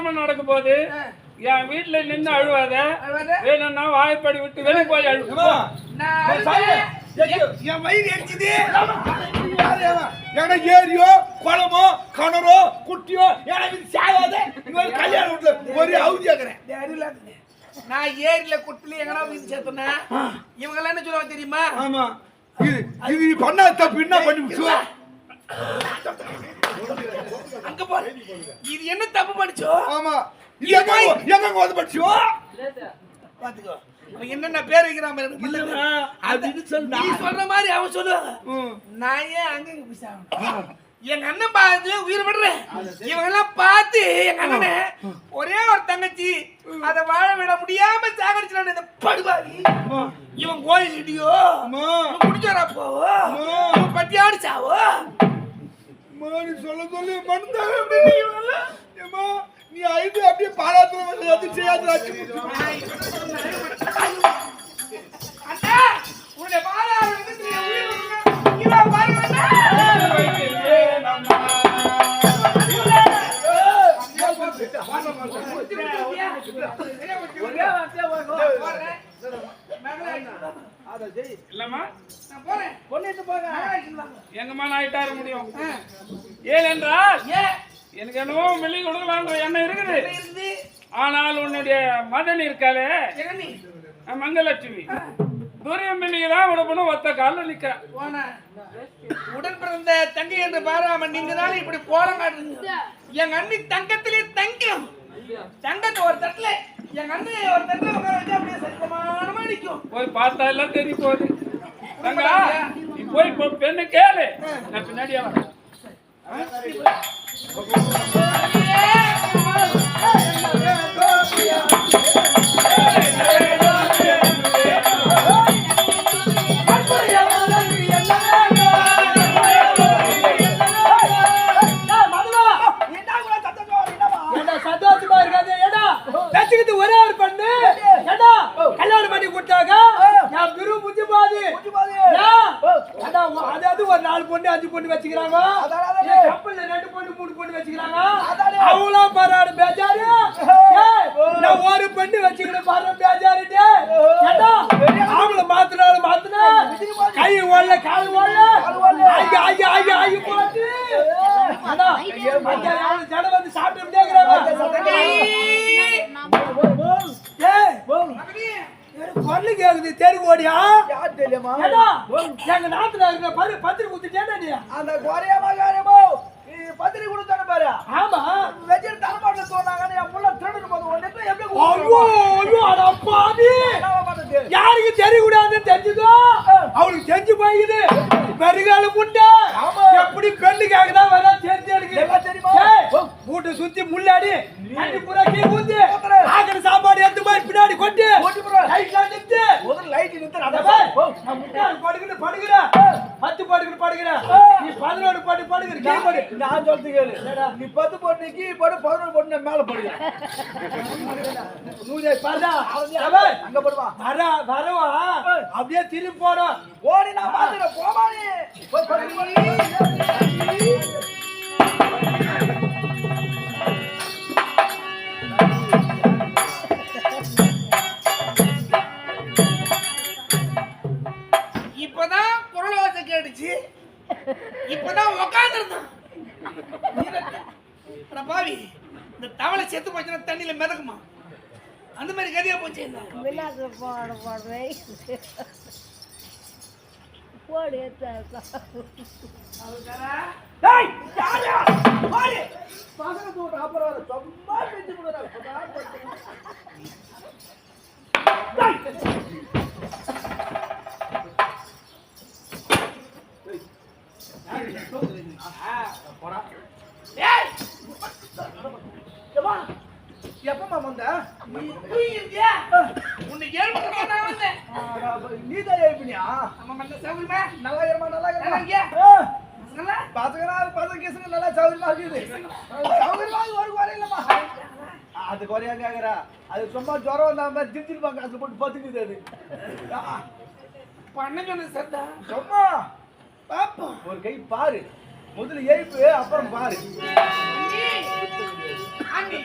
திருமணம் நடக்க போது என் வீட்டுல நின்னு அழுவாத? வேணும்னா வாய்ப்படி விட்டு வெளியே போய் அழு. ஏம்மா, நான் ஏய், சாமி, அழுவேன். என் வயிறு எரிச்சுது. எங்கடா ஏரியோ குளமோ கிணறோ குட்டியோ எனக்கு சாகாத கல்யாண வீட்டுல ஒரு அவதி ஆக்குறேன். நான் ஏரியில குட்டில எங்கடா வீடு சேர்த்தனா இவங்க என்ன சொல்லுவாங்க தெரியுமா? ஆமா. இது இது நீ பண்ணா தப்பு என்ன பண்ணி இது என்ன தப்பு படிச்சோ ஆமா. எங்க எங்க வந்து படிச்சோ பாத்துக்கோ. என்னென்ன பேர் வைக்கிறான். அப்படின்னு சொல்லு நீ சொல்ற மாதிரி அவன் சொல்லுவாங்க. நான் ஏன் அங்க இங்க? எங்க அண்ணன் பார்த்து உயிர் விடுறேன். இவங்க எல்லாம் பார்த்து எங்க அண்ணனை ஒரே ஒரு தங்கச்சி அதை வாழ விட முடியாம சாகடிச்சிடான இந்த படுபாவி. இவன் கோயில் இடியோ. இவன் பட்டியாடு சாவோ? மாறி சொல்ல சொல்லி மறந்தாங்க அப்படின்னு இவங்கெல்லாம். நீ ஐந்து அப்படியே பாராத்துல வந்து எது செய்யாத அச்சு உன்னை பாராட்டு இல்லம்மா. நான் போறேன். பொண்ணுட்டு போக எங்கம்மா நான் ஆயிட்டார முடியும்? ஏனென்றால் ஏன் எனக்கு என்னவோ வெளியே கொடுக்கலான்ற எண்ணம் இருக்குது. ஆனால் உன்னுடைய மதன் இருக்காளே. மங்கலட்சுமி துரியம் பிள்ளைங்க தான் விடப்பணும் ஒத்த காலில் நிற்கிறா போன. உடன் பிறந்த தங்கை என்று பாராம நீங்க தானே இப்படி காட்டுறீங்க எங்க அண்ணி தங்கத்திலே தங்கம். தங்கத்தை ஒரு தட்டுல. எங்க அண்ணி ஒரு தட்டுல சத்தமானமா போய் பார்த்தா எல்லாம் தெரிய போகுது தங்கா நீ போய் பெண்ணு கேளு. நான் பின்னாடியே வரேன். ஏண்டா அது அது ஒரு நாலு பொண்ணு அஞ்சு பொண்ணு வச்சுக்கிறாங்க? கப்பல்ல ரெண்டு பொண்ணு மூணு பொண்ணு வச்சுக்கிறாங்க? அவங்களாம் பாராடு பேஜாரு. நான் ஒரு பெண்ணு வச்சுக்கிட்டு பாரு பேஜாரு டேய். ஏண்டா? அவங்கள மாத்தினாலும் மாத்தினா? கை ஓடல கால் ஓடல. ஐயா போட்டு ஏண்டா? அங்க அவளு ஜட வந்து சாப்பிட்டு பொண்ணு கேக்குது தெரு ஓடியா? எங்க நாத்துல இருக்கிற பரு பத்திரி குத்துட்டேடா நீ? அந்த கொரியாமா காரியமோ பத்திரி கொடுத்தானே பாரு. ஆமா. வெஜிட தலைமாட்டில் சொன்னாங்க என் புள்ள திருடு போது ஒன்று எப்படி ஐயோ ஐயோ அட பாவி யாருக்கு தெரியக்கூடாதுன்னு தெரிஞ்சுதோ? அவளுக்கு தெரிஞ்சு போயிடுது பெருகால முண்டை. எப்படி பெண்ணு கேக்குதா வர தெரிஞ்சு தெரியுமா? வீட்டை சுத்தி முள்ளாடி பூரா கீ ஊத்து ஆக்கிற சாப்பாடு எடுத்து போய் பின்னாடி கொட்டு கொட்டி போடு. லைட்ல நிறுத்து முதல்ல லைட் நிறுத்து அத நான் பார், நான் முன்னாடி படுக்கிட்டு படுக்கிறேன் பத்து படுக்கிட்டு படுக்கிறேன் நீ பதினோரு படு படுக்கிற கீ படு நான் சொல்றது கேளு. நீ பத்து போட்டு கீ போடு பதினொரு நான் மேல போடுவேன் நூறு அவர் அங்க போடுவா வர வரவா? அப்படியே திரும்பி போறோம் ஓடி நான் பாத்துறேன் போமானே இப்பதான் குரல் வாசம் கேட்டுச்சு. இப்பதான் உக்காந்துருந்தான். பாவி இந்த தவளை செத்து போச்சுன்னா தண்ணியில மிதக்குமா? அந்த மாதிரி கதியா போச்சு போட அப்புறம் எப்பமா வந்த? நீ தூங்கிருக்கியா உன்னை ஏழ்படுத்த நான் வந்தேன். நீ தான் எழுப்பினியா நல்லா இருமா நல்லா இருமா. இருக்கியா? பசங்களா? பசங்க கேசுங்க நல்லா சௌகரியமா இருக்குது. சௌகரியமா ஒரு குறை இல்லம்மா. அது குறையா கேக்குறா. அது சும்மா ஜுரம் வந்தா மாதிரி திருச்சிருப்பாங்க அது போட்டு பத்துக்குது அது. பண்ண சத்தா? சும்மா. பாப்போம். ஒரு கை பாரு. முதல்ல எழுப்பு அப்புறம் பாரு. அன்பு